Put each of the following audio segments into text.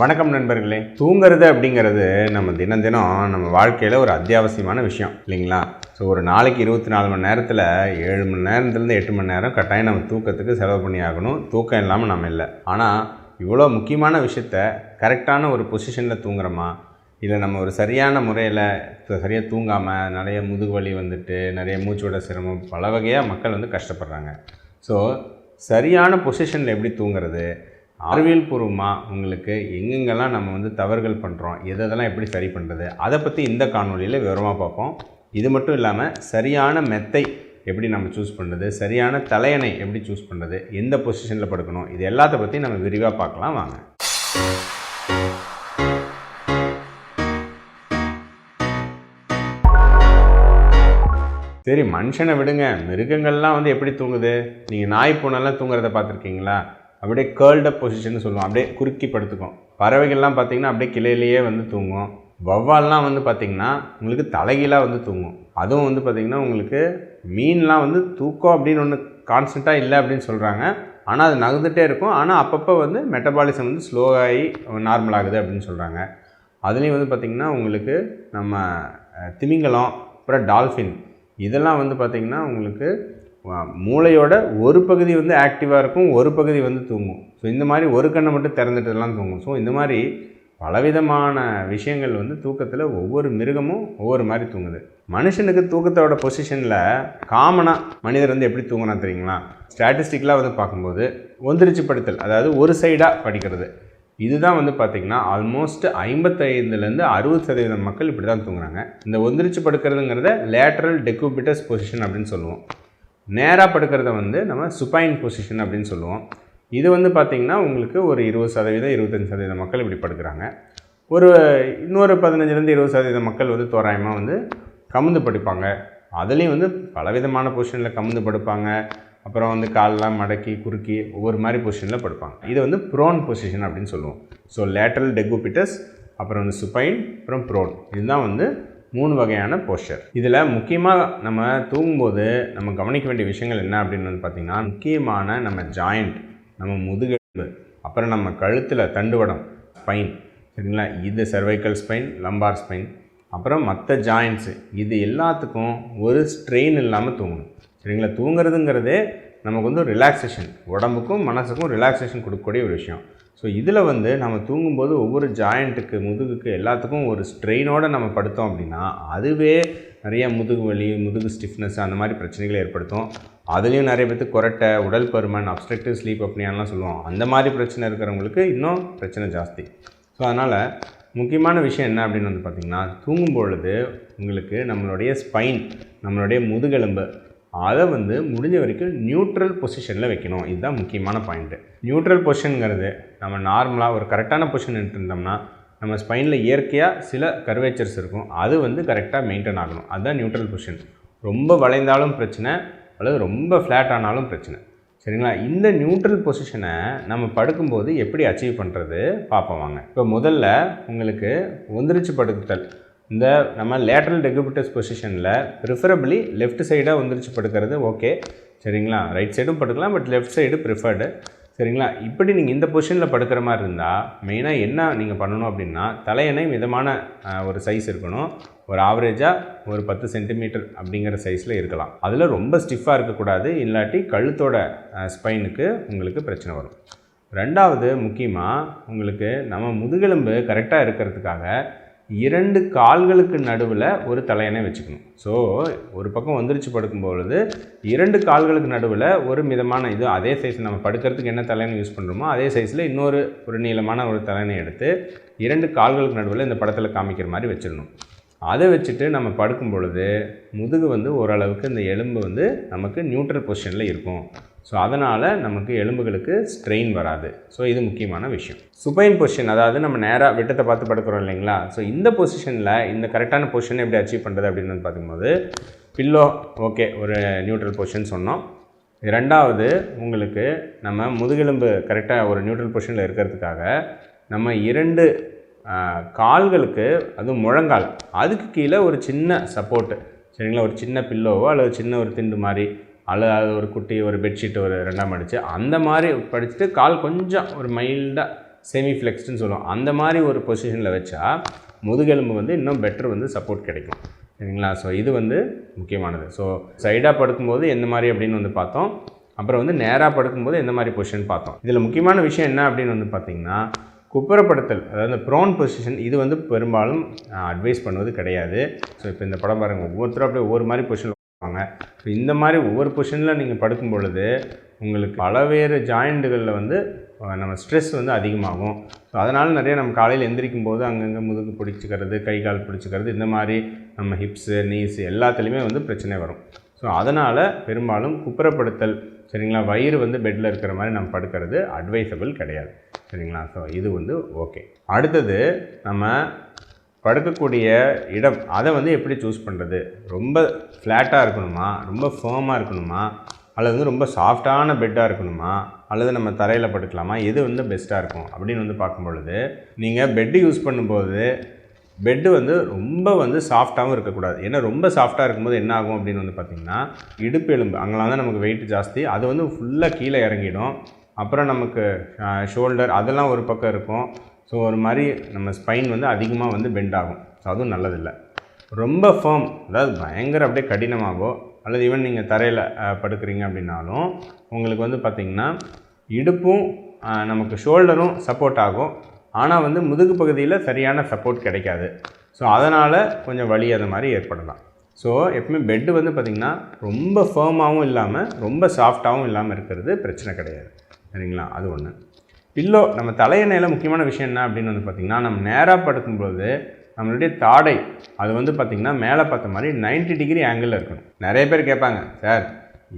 வணக்கம் நண்பர்களே. தூங்குறது அப்படிங்கிறது நம்ம தினம் தினம் நம்ம வாழ்க்கையில் ஒரு அத்தியாவசியமான விஷயம் இல்லைங்களா? ஸோ ஒரு நாளைக்கு இருபத்தி நாலு மணி நேரத்தில் ஏழு மணி நேரத்துலேருந்து எட்டு மணி நேரம் கட்டாயம் நம்ம தூக்கத்துக்கு செலவு பண்ணி ஆகணும். தூக்கம் இல்லாமல் நம்ம இல்லை. ஆனால் இவ்வளோ முக்கியமான விஷயத்த கரெக்டான ஒரு பொசிஷனில் தூங்குறோமா? இல்லை நம்ம ஒரு சரியான முறையில் சரியாக தூங்காமல் நிறைய முதுகு வலி வந்துட்டு நிறைய மூச்சோட சிரமம் பல வகையாக மக்கள் வந்து கஷ்டப்படுறாங்க. ஸோ சரியான பொசிஷனில் எப்படி தூங்குறது? அறிவியல் பூர்வமாக உங்களுக்கு எங்கெங்கெல்லாம் நம்ம வந்து தவறுகள் பண்ணுறோம் எதெல்லாம் எப்படி சரி பண்ணுறது அதை பற்றி இந்த காணொலியில் விவரமாக பார்ப்போம். இது மட்டும் இல்லாமல் சரியான மெத்தை எப்படி நம்ம சூஸ் பண்ணுறது சரியான தலையணை எப்படி சூஸ் பண்ணுறது எந்த பொசிஷனில் படுக்கணும் இது எல்லாத்த பற்றி நம்ம விரிவாக பார்க்கலாம் வாங்க. சரி மனுஷனை விடுங்க. மிருகங்கள்லாம் வந்து எப்படி தூங்குது? நீங்கள் நாய் பூனெல்லாம் தூங்குறத பார்த்துருக்கீங்களா? அப்படியே கேர்ல்டப் பொசிஷன் சொல்லுவோம். அப்படியே குறுக்கி படுத்துக்கும் பறவைகள்லாம் பார்த்தீங்கன்னா அப்படியே கிளையிலேயே வந்து தூங்கும் வௌவால்லாம் வந்து பார்த்திங்கன்னா உங்களுக்கு தலைகீழாக வந்து தூங்கும் அதுவும் வந்து பார்த்திங்கன்னா உங்களுக்கு மீன்லாம் வந்து தூக்கம் அப்படின்னு ஒன்று கான்ஸ்டண்ட்டாக இல்லை அப்படின்னு சொல்கிறாங்க ஆனால் அது நகர்ந்துகிட்டே இருக்கும். ஆனால் அப்பப்போ வந்து மெட்டபாலிசம் வந்து ஸ்லோவாகி நார்மல் ஆகுது அப்படின்னு சொல்கிறாங்க அதுலேயும் வந்து பார்த்திங்கன்னா உங்களுக்கு நம்ம திமிங்கலம் அப்புறம் டால்ஃபின் இதெல்லாம் வந்து பார்த்திங்கன்னா உங்களுக்கு மூளையோட ஒரு பகுதி வந்து ஆக்டிவாக இருக்கும் ஒரு பகுதி வந்து தூங்கும். ஸோ இந்த மாதிரி ஒரு கண்ணை மட்டும் திறந்துட்டுலாம் தூங்கும். ஸோ இந்த மாதிரி பலவிதமான விஷயங்கள் வந்து தூக்கத்தில் ஒவ்வொரு மிருகமும் ஒவ்வொரு மாதிரி தூங்குது. மனுஷனுக்கு தூக்கத்தோட பொசிஷனில் காமனாக மனிதர் வந்து எப்படி தூங்கினா தெரியுங்களா? ஸ்டாட்டிஸ்டிக்கலாக வந்து பார்க்கும்போது ஒந்திரிச்சு படுத்தல் அதாவது ஒரு சைடாக படிக்கிறது. இதுதான் வந்து பார்த்திங்கன்னா ஆல்மோஸ்ட் ஐம்பத்தைந்துலேருந்து அறுபது சதவீதம் மக்கள் இப்படி தான் தூங்குறாங்க. இந்த ஒந்திரிச்சு படுக்கிறதுங்கிறத லேட்ரல் டெக்குபிட்டஸ் பொசிஷன் அப்படின்னு சொல்லுவோம். நேராக படுக்கிறத வந்து நம்ம சுப்பைன் பொசிஷன் அப்படின்னு சொல்லுவோம். இது வந்து பார்த்திங்கன்னா உங்களுக்கு ஒரு இருபது சதவீதம் இருபத்தஞ்சி சதவீதம் மக்கள் இப்படி படுக்கிறாங்க. ஒரு இன்னொரு பதினஞ்சுலேருந்து இருபது சதவீதம் மக்கள் வந்து தோராயமாக வந்து கமுந்து படுப்பாங்க. அதுலேயும் வந்து பலவிதமான பொசிஷனில் கமுந்து படுப்பாங்க. அப்புறம் வந்து காலெலாம் மடக்கி குறுக்கி ஒவ்வொரு மாதிரி பொசிஷனில் படுப்பாங்க. இது வந்து ப்ரோன் பொசிஷன் அப்படின்னு சொல்லுவோம். ஸோ லேட்ரல் டெகுபிட்டஸ் அப்புறம் வந்து சுப்பைன் அப்புறம் ப்ரோன் இதுதான் வந்து மூணு வகையான போஸ்டர் இதில் முக்கியமாக நம்ம தூங்கும்போது நம்ம கவனிக்க வேண்டிய விஷயங்கள் என்ன அப்படின்னு வந்து பார்த்திங்கன்னா முக்கியமான நம்ம ஜாயிண்ட் நம்ம முதுகெலும்பு அப்புறம் நம்ம கழுத்தில் தண்டுவடம் ஸ்பைன் சரிங்களா? இது சர்வைக்கல் ஸ்பைன் லம்பார் ஸ்பைன் அப்புறம் மற்ற ஜாயின்ட்ஸு இது எல்லாத்துக்கும் ஒரு ஸ்ட்ரெயின் இல்லாமல் தூங்கணும். சரிங்களா? தூங்குறதுங்கிறதே நமக்கு வந்து ரிலாக்ஸேஷன் உடம்புக்கும் மனசுக்கும் ரிலாக்ஸேஷன் கொடுக்கக்கூடிய ஒரு விஷயம். ஸோ இதில் வந்து நம்ம தூங்கும்போது ஒவ்வொரு ஜாயிண்ட்டுக்கு முதுகுக்கு எல்லாத்துக்கும் ஒரு ஸ்ட்ரெயினோடு நம்ம படுத்தோம் அப்படின்னா அதுவே நிறைய முதுகு வலி முதுகு ஸ்டிஃப்னஸ் அந்த மாதிரி பிரச்சனைகளை ஏற்படுத்தும். அதுலேயும் நிறைய பேர்த்துக்கு கொரட்டை உடல் பருமன் அப்ஸ்ட்ரக்டிவ் ஸ்லீப் அப்படியான்லாம் சொல்லுவோம். அந்த மாதிரி பிரச்சனை இருக்கிறவங்களுக்கு இன்னும் பிரச்சனை ஜாஸ்தி. ஸோ அதனால் முக்கியமான விஷயம் என்ன அப்படின்னு வந்து பார்த்திங்கன்னா தூங்கும் பொழுது உங்களுக்கு நம்மளுடைய ஸ்பைன் நம்மளுடைய முதுகெலும்பு அதை வந்து முடிஞ்ச வரைக்கும் நியூட்ரல் பொசிஷனில் வைக்கணும். இதுதான் முக்கியமான பாயிண்ட்டு நியூட்ரல் பொசிஷனுங்கிறது நம்ம நார்மலாக ஒரு கரெக்டான பொசிஷன் இருந்தோம்னா நம்ம ஸ்பைனில் இயற்கையாக சில கர்வேச்சர்ஸ் இருக்கும். அது வந்து கரெக்டாக மெயின்டைன் ஆகணும். அதுதான் நியூட்ரல் பொசிஷன் ரொம்ப வளைந்தாலும் பிரச்சனை அல்லது ரொம்ப ஃப்ளாட் ஆனாலும் பிரச்சனை. சரிங்களா? இந்த நியூட்ரல் பொசிஷனை நம்ம படுக்கும்போது எப்படி அச்சீவ் பண்ணுறது பார்ப்போம் வாங்க. இப்போ முதல்ல உங்களுக்கு ஒந்திரிச்சு படுத்தல் இந்த நம்ம லேட்ரல் டெகுபிட்டஸ் பொசிஷனில் ப்ரிஃபரபிளி லெஃப்ட் சைடாக வந்துருச்சு படுக்கிறது ஓகே சரிங்களா? ரைட் சைடும் படுக்கலாம் பட் லெஃப்ட் சைடு ப்ரிஃபர்டு சரிங்களா? இப்படி நீங்கள் இந்த பொசிஷனில் படுக்கிற மாதிரி இருந்தால் மெயினாக என்ன நீங்கள் பண்ணணும் அப்படின்னா தலையணை மிதமான ஒரு சைஸ் இருக்கணும். ஒரு ஆவரேஜாக ஒரு பத்து சென்டிமீட்டர் அப்படிங்கிற சைஸில் இருக்கலாம். அதில் ரொம்ப ஸ்டிஃபாக இருக்கக்கூடாது இல்லாட்டி கழுத்தோட ஸ்பைனுக்கு உங்களுக்கு பிரச்சனை வரும். ரெண்டாவது முக்கியமாக உங்களுக்கு நம்ம முதுகெலும்பு கரெக்டாக இருக்கிறதுக்காக இரண்டு கால்களுக்கு நடுவில் ஒரு தலையணை வச்சுக்கணும். ஸோ ஒரு பக்கம் வந்துருச்சு படுக்கும்பொழுது இரண்டு கால்களுக்கு நடுவில் ஒரு மிதமான இது அதே சைஸ் நம்ம படுக்கிறதுக்கு என்ன தலையணை யூஸ் பண்ணுறோமோ அதே சைஸில் இன்னொரு ஒரு நீளமான ஒரு தலையணை எடுத்து இரண்டு கால்களுக்கு நடுவில் இந்த படத்தில் காமிக்கிற மாதிரி வச்சிடணும். அதை வச்சுட்டு நம்ம படுக்கும் பொழுது முதுகு வந்து ஓரளவுக்கு இந்த எலும்பு வந்து நமக்கு நியூட்ரல் பொசிஷனில் இருக்கும். ஸோ அதனால் நமக்கு எலும்புகளுக்கு ஸ்ட்ரெயின் வராது. ஸோ இது முக்கியமான விஷயம். சுப்பைன் பொசிஷன் அதாவது நம்ம நேராக வெட்டத்தை பார்த்து படுக்கிறோம் இல்லைங்களா? ஸோ இந்த பொசிஷனில் இந்த கரெக்டான பொசிஷனை எப்படி அச்சீவ் பண்ணுறது அப்படின்னு பார்க்கும்போது பில்லோ ஓகே ஒரு நியூட்ரல் பொசிஷன் சொன்னோம். ரெண்டாவது உங்களுக்கு நம்ம முதுகெலும்பு கரெக்டாக ஒரு நியூட்ரல் பொசிஷனில் இருக்கிறதுக்காக நம்ம இரண்டு கால்களுக்கு அதுவும் முழங்கால் அதுக்கு கீழே ஒரு சின்ன சப்போர்ட்டு சரிங்களா? ஒரு சின்ன பில்லோவோ அல்லது சின்ன ஒரு திண்டு மாதிரி அல்லது அது ஒரு குட்டி ஒரு பெட்ஷீட் ஒரு ரெண்டாம் அடித்து அந்த மாதிரி படிச்சுட்டு கால் கொஞ்சம் ஒரு மைல்டாக செமி ஃப்ளெக்ஸ்டுன்னு சொல்லுவோம். அந்த மாதிரி ஒரு பொசிஷனில் வச்சா முதுகெலும்பு வந்து இன்னும் பெட்டர் வந்து சப்போர்ட் கிடைக்கும். சரிங்களா? ஸோ இது வந்து முக்கியமானது. ஸோ சைடாக படுக்கும்போது எந்த மாதிரி அப்படின்னு வந்து பார்த்தோம். அப்புறம் வந்து நேராக படுக்கும்போது எந்த மாதிரி பொசிஷன் பார்த்தோம். இதில் முக்கியமான விஷயம் என்ன அப்படின்னு வந்து பார்த்தீங்கன்னா குப்புறப்படுத்தல் அதாவது ப்ரோன் பொசிஷன் இது வந்து பெரும்பாலும் அட்வைஸ் பண்ணுவது கிடையாது. ஸோ இப்போ இந்த படம் பாருங்கள் ஒவ்வொருத்தரும் அப்படியே ஒவ்வொரு மாதிரி பொசிஷன் வாங்க ஸோ இந்த மாதிரி ஒவ்வொரு பொசிஷனில் நீங்கள் படுக்கும் பொழுது உங்களுக்கு பலவேறு ஜாயிண்ட்டுகளில் வந்து நம்ம ஸ்ட்ரெஸ் வந்து அதிகமாகும். ஸோ அதனால் நிறைய நம்ம காலையில் எந்திரிக்கும் போது அங்கங்கே முதுகு பிடிச்சிக்கிறது கை கால் பிடிச்சிக்கிறது இந்த மாதிரி நம்ம ஹிப்ஸு நீஸ் எல்லாத்துலேயுமே வந்து பிரச்சனை வரும். ஸோ அதனால் பெரும்பாலும் குப்புறப்படுத்தல் சரிங்களா? வயிறு வந்து பெட்டில் இருக்கிற மாதிரி நம்ம படுக்கிறது அட்வைசபிள் கிடையாது. சரிங்களா? ஸோ இது வந்து ஓகே அடுத்தது நம்ம படுக்கக்கூடிய இடம் அதை வந்து எப்படி சூஸ் பண்ணுறது ரொம்ப ஃப்ளாட்டாக இருக்கணுமா? ரொம்ப ஃபேமாக இருக்கணுமா? அல்லது வந்து ரொம்ப சாஃப்டான பெட்டாக இருக்கணுமா? அல்லது நம்ம தரையில் படுக்கலாமா? எது வந்து பெஸ்ட்டாக இருக்கும்? அப்படின்னு வந்து பார்க்கும் பொழுது நீங்கள் பெட்டு யூஸ் பண்ணும்போது பெட்டு வந்து ரொம்ப வந்து சாஃப்டாகவும் இருக்கக்கூடாது. ஏன்னா ரொம்ப சாஃப்டாக இருக்கும்போது என்ன ஆகும் அப்படின்னு வந்து பார்த்திங்கன்னா இடுப்பு எலும்பு. அங்கெல்லாம் தான் நமக்கு வெயிட் ஜாஸ்தி. அது வந்து ஃபுல்லாக கீழே இறங்கிடும். அப்புறம் நமக்கு ஷோல்டர் அதெல்லாம் ஒரு பக்கம் இருக்கும். ஸோ ஒரு மாதிரி நம்ம ஸ்பைன் வந்து அதிகமாக வந்து பெண்ட் ஆகும். ஸோ அதுவும் நல்லதில்லை. ரொம்ப ஃபேம் அதாவது பயங்கர அப்படியே கடினமாகவோ அல்லது ஈவன் நீங்கள் தரையில் படுக்கிறீங்க அப்படின்னாலும் உங்களுக்கு வந்து பார்த்திங்கன்னா இடுப்பும் நமக்கு ஷோல்டரும் சப்போர்ட் ஆகும். ஆனால் வந்து முதுகு பகுதியில் சரியான சப்போர்ட் கிடைக்காது. ஸோ அதனால் கொஞ்சம் வலி அது மாதிரி ஏற்படலாம். ஸோ எப்பவுமே பெட்டு வந்து பார்த்திங்கன்னா ரொம்ப ஃபேமாகவும் இல்லாமல் ரொம்ப சாஃப்டாகவும் இல்லாமல் இருக்கிறது பிரச்சனை கிடையாது. சரிங்களா? அது ஒன்று பில்லோ நம்ம தலையணையில் முக்கியமான விஷயம் என்ன அப்படின்னு வந்து பார்த்திங்கன்னா நம்ம நேராக படுக்கும்போது நம்மளுடைய தாடை அது வந்து பார்த்திங்கன்னா மேலே பார்த்த மாதிரி 90 டிகிரி ஆங்கிளில் இருக்கணும். நிறைய பேர் கேட்பாங்க சார்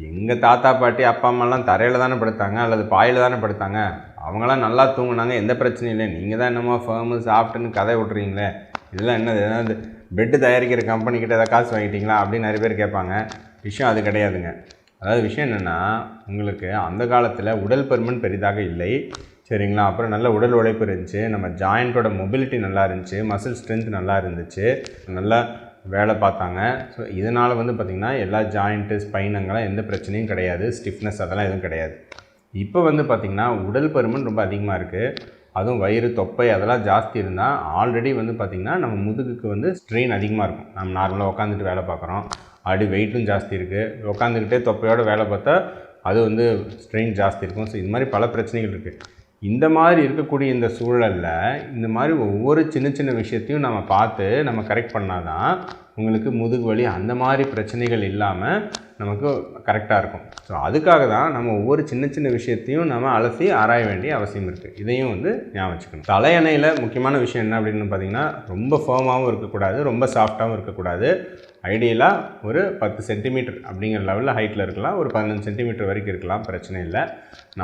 எங்கள் தாத்தா பாட்டி அப்பா அம்மாலாம் தரையில் தானே படுத்தாங்க அல்லது பாயில் தானே படுத்தாங்க? அவங்களாம் நல்லா தூங்குனாங்க எந்த பிரச்சனையும் இல்லை. நீங்கள் தான் என்னமோ ஃபேமு சாஃப்ட்டுன்னு கதை விட்றீங்களே இதெல்லாம் என்னது? ஏதாவது பெட்டு தயாரிக்கிற கம்பெனிக்கிட்ட ஏதாவது காசு வாங்கிட்டீங்களா? அப்படின்னு நிறைய பேர் கேட்பாங்க. விஷயம் அது கிடையாதுங்க. அதாவது விஷயம் என்னென்னா உங்களுக்கு அந்த காலத்தில் உடல் பருமன் பெரிதாக இல்லை. சரிங்களா? அப்புறம் நல்ல உடல் உழைப்பு இருந்துச்சு. நம்ம ஜாயிண்ட்டோட மொபிலிட்டி நல்லா இருந்துச்சு. மசில் ஸ்ட்ரென்த் நல்லா இருந்துச்சு. நல்லா வேலை பார்த்தாங்க. ஸோ இதனால் வந்து பார்த்திங்கன்னா எல்லா ஜாயிண்ட்டு ஸ்பைன் அங்கெல்லாம் எந்த பிரச்சனையும் கிடையாது. ஸ்டிஃப்னஸ் அதெல்லாம் எதுவும் கிடையாது. இப்போ வந்து பார்த்திங்கன்னா உடல் பருமன் ரொம்ப அதிகமாக இருக்குது அதுவும் வயிறு தொப்பை அதெல்லாம் ஜாஸ்தி இருந்தால் ஆல்ரெடி வந்து பார்த்திங்கன்னா நம்ம முதுகுக்கு வந்து ஸ்ட்ரெயின் அதிகமாக இருக்கும். நம்ம நார்மலாக உட்காந்துட்டு வேலை பார்க்குறோம். ஆல்ரெடி வெயிட்டும் ஜாஸ்தி இருக்குது உட்காந்துக்கிட்டே தொப்பையோடு வேலை பார்த்தா அது வந்து ஸ்ட்ரெயின் ஜாஸ்தி இருக்கும். ஸோ இது மாதிரி பல பிரச்சனைகள் இருக்குது இந்த மாதிரி இருக்கக்கூடிய இந்த சூழலில் இந்த மாதிரி ஒவ்வொரு சின்ன சின்ன விஷயத்தையும் நம்ம பார்த்து நம்ம கரெக்ட் பண்ணால் தான் உங்களுக்கு முதுகு வலி அந்த மாதிரி பிரச்சனைகள் இல்லாமல் நமக்கு கரெக்டாக இருக்கும். ஸோ அதுக்காக தான் நம்ம ஒவ்வொரு சின்ன சின்ன விஷயத்தையும் நம்ம அலசி ஆராய வேண்டிய அவசியம் இருக்குது இதையும் வந்து ஞாபகம் வச்சுக்கணும். தலையணையில் முக்கியமான விஷயம் என்ன அப்படின்னு பார்த்தீங்கன்னா ரொம்ப ஃபேமாகவும் இருக்கக்கூடாது ரொம்ப சாஃப்டாகவும் இருக்கக்கூடாது. ஐடியலாக ஒரு பத்து சென்டிமீட்டர் அப்படிங்கிற லெவலில் ஹைட்டில் இருக்கலாம். ஒரு பதினஞ்சு சென்டிமீட்டர் வரைக்கும் இருக்கலாம். பிரச்சனை இல்லை.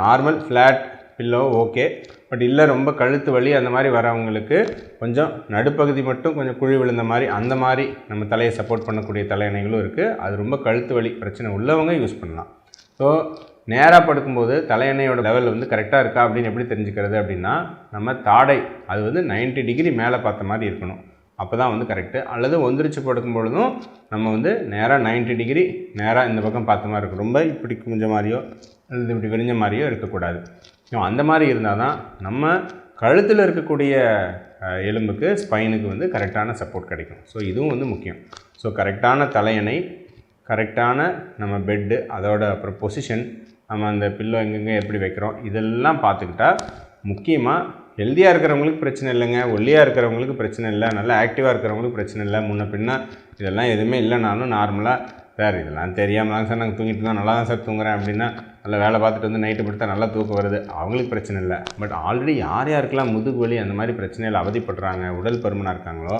Normal flat pillow okay but இல்லை ரொம்ப கழுத்து வலி அந்த மாதிரி வரவங்களுக்கு கொஞ்சம் நடுப்பகுதி மட்டும் கொஞ்சம் குழி விழுந்த மாதிரி அந்த மாதிரி நம்ம தலையை சப்போர்ட் பண்ணக்கூடிய தலையணைகளும் இருக்குது அது ரொம்ப கழுத்து வலி பிரச்சனை உள்ளவங்க யூஸ் பண்ணலாம். ஸோ நேராக படுக்கும்போது தலையணையோட லெவல் வந்து கரெக்டாக இருக்கா அப்படின்னு எப்படி தெரிஞ்சுக்கிறது அப்படின்னா நம்ம தாடை அது வந்து 90 டிகிரி மேலே பார்த்த மாதிரி இருக்கணும். அப்போ தான் வந்து கரெக்டு அல்லது ஒந்திரிச்சு படுக்கும் பொழுதும் நம்ம வந்து நேராக 90 டிகிரி நேராக இந்த பக்கம் பார்த்த மாதிரி இருக்கும். ரொம்ப இப்படி குஞ்ச மாதிரியோ அல்லது இப்படி விரிஞ்ச மாதிரியோ இருக்கக்கூடாது. அந்த மாதிரி இருந்தால் தான் நம்ம கழுத்தில் இருக்கக்கூடிய எலும்புக்கு ஸ்பைனுக்கு வந்து கரெக்டான சப்போர்ட் கிடைக்கும். ஸோ இதுவும் வந்து முக்கியம். ஸோ கரெக்டான தலையணை கரெக்டான நம்ம பெட்டு அதோட அப்புறம் பொசிஷன் நம்ம அந்த பில்லோ எங்கெங்கே எப்படி வைக்கிறோம் இதெல்லாம் பார்த்துக்கிட்டா முக்கியமாக ஹெல்த்தியாக இருக்கிறவங்களுக்கு பிரச்சனை இல்லைங்க ஒல்லியாக இருக்கிறவங்களுக்கு பிரச்சனை இல்லை நல்லா ஆக்டிவாக இருக்கிறவங்களுக்கு பிரச்சனை இல்லை முன்ன பின்ன இதெல்லாம் எதுவுமே இல்லைனாலும் நார்மலாக சார் இதெல்லாம் தெரியாமல் தான் சார் நாங்கள் தூங்கிட்டு இருந்தோம். நல்லா தான் சார் தூங்குறேன் அப்படின்னா நல்லா வேலை பார்த்துட்டு வந்து நைட்டு படுத்தா நல்லா தூக்கம் வருது. அவங்களுக்கு பிரச்சனை இல்லை. பட் ஆல்ரெடி யார் யாருக்கெல்லாம் முதுகு வலி அந்த மாதிரி பிரச்சனையில் அவதிப்படுறாங்க உடல் பருமனாக இருக்காங்களோ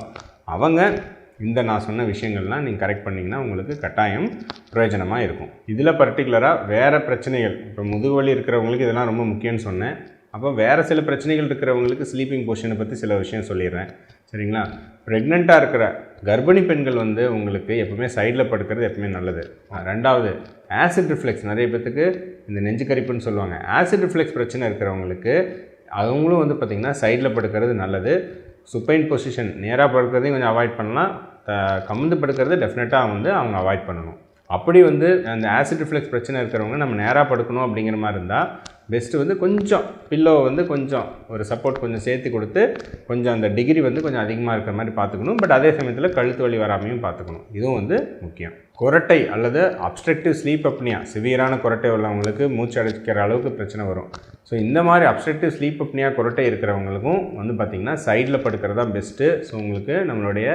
அவங்க இந்த நான் சொன்ன விஷயங்கள்லாம் நீங்கள் கரெக்ட் பண்ணிங்கன்னா உங்களுக்கு கட்டாயம் பிரயோஜனமாக இருக்கும். இதில் பர்டிகுலராக வேறு பிரச்சனைகள் இப்போ முதுகு வலி இருக்கிறவங்களுக்கு இதெல்லாம் ரொம்ப முக்கியம்னு சொன்னேன். அப்போ வேறு சில பிரச்சனைகள் இருக்கிறவங்களுக்கு ஸ்லீப்பிங் போர்ஷனை பற்றி சில விஷயம் சொல்லிடுறேன். சரிங்களா? ப்ரெக்னெண்ட்டாக இருக்கிற கர்ப்பிணி பெண்கள் வந்து உங்களுக்கு எப்பவுமே சைடில் படுக்கிறது எப்பவுமே நல்லது. ரெண்டாவது ஆசிட் ரிஃப்ளெக்ஸ் நிறைய பேத்துக்கு இந்த நெஞ்சு கரிப்புன்னு சொல்லுவாங்க. ஆசிட் ரிஃப்ளெக்ஸ் பிரச்சனை இருக்கிறவங்களுக்கு அவங்களும் வந்து பார்த்திங்கன்னா சைடில் படுக்கிறது நல்லது. சுப்பைன் பொசிஷன் நேராக படுக்கிறதையும் கொஞ்சம் அவாய்ட் பண்ணலாம். த- கமிழ்ந்து படுக்கிறது டெஃபினட்டாக வந்து அவங்க அவாய்ட் பண்ணணும். அப்படி வந்து அந்த ஆசிட் ரிஃப்ளெக்ஸ் பிரச்சனை இருக்கிறவங்க நம்ம நேராக படுக்கணும் அப்படிங்கிற மாதிரி இருந்தால் பெஸ்ட்டு வந்து கொஞ்சம் பில்லோ வந்து கொஞ்சம் ஒரு சப்போர்ட் கொஞ்சம் சேர்த்து கொடுத்து கொஞ்சம் அந்த டிகிரி வந்து கொஞ்சம் அதிகமாக இருக்கிற மாதிரி பார்த்துக்கணும். பட் அதே சமயத்தில் கழுத்து வலி வராமையும் பார்த்துக்கணும். இதுவும் வந்து முக்கியம். குரட்டை அல்லது அப்ஸ்ட்ரக்டிவ் ஸ்லீப் அப்னியா சிவியரான குரட்டை உள்ளவங்களுக்கு மூச்சு அடைக்கிற அளவுக்கு பிரச்சனை வரும். ஸோ இந்த மாதிரி அப்ஸ்ட்ரக்டிவ் ஸ்லீப் அப்னியா குரட்டை இருக்கிறவங்களுக்கும் வந்து பார்த்திங்கன்னா சைடில் படுக்கிறது தான் பெஸ்ட்டு ஸோ உங்களுக்கு நம்மளுடைய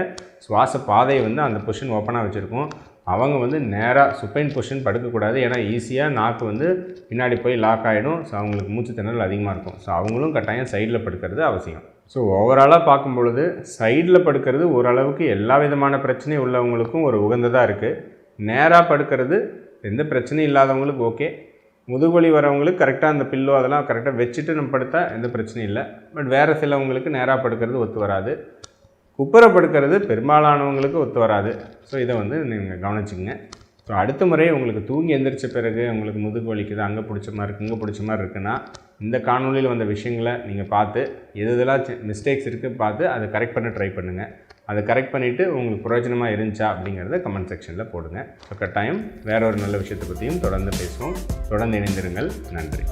சுவாச பாதையை வந்து அந்த பொஷன் ஓப்பனாக வச்சுருக்கோம். அவங்க வந்து நேராக சுப்பைன் பொசிஷன் படுக்கக்கூடாது. ஏன்னா ஈஸியாக நாக்கு வந்து பின்னாடி போய் லாக் ஆகிடும் ஸோ அவங்களுக்கு மூச்சு திணறல் அதிகமாக இருக்கும். ஸோ அவங்களும் கட்டாயம் சைடில் படுக்கிறது அவசியம். ஸோ ஓவராலாக பார்க்கும் பொழுது சைடில் படுக்கிறது ஓரளவுக்கு எல்லா விதமான பிரச்சனையும் உள்ளவங்களுக்கும் ஒரு உகந்ததாக இருக்குது நேராக படுக்கிறது எந்த பிரச்சனையும் இல்லாதவங்களுக்கு ஓகே முதுகுவலி வரவங்களுக்கு கரெக்டாக அந்த பில்லோ அதெல்லாம் கரெக்டாக வச்சுட்டு நம்ம படுத்தால் எந்த பிரச்சனையும் இல்லை. பட் வேறு சிலவங்களுக்கு நேராக படுக்கிறது ஒத்து வராது. குப்புறப்படுக்கிறது பெரும்பாலானவங்களுக்கு ஒத்து வராது. ஸோ இதை வந்து நீங்கள் கவனிச்சுங்க ஸோ அடுத்த முறை உங்களுக்கு தூங்கி எந்திரிச்ச பிறகு உங்களுக்கு முதுகு வலிக்குது அங்கே பிடிச்ச மாதிரி இருக்குது இங்கே பிடிச்ச மாதிரி இருக்குன்னா இந்த காணொலியில் வந்த விஷயங்களை நீங்கள் பார்த்து எது இதெல்லாம் மிஸ்டேக்ஸ் இருக்குது பார்த்து அதை கரெக்ட் பண்ண ட்ரை பண்ணுங்கள் அதை கரெக்ட் பண்ணிவிட்டு உங்களுக்கு பிரயோஜனமாக இருந்துச்சா அப்படிங்கிறத கமெண்ட் செக்ஷனில் போடுங்க. ஸோ கட்டாயம் வேற ஒரு நல்ல விஷயத்தை பற்றியும் தொடர்ந்து பேசுவோம். தொடர்ந்து இணைந்திருங்கள். நன்றி.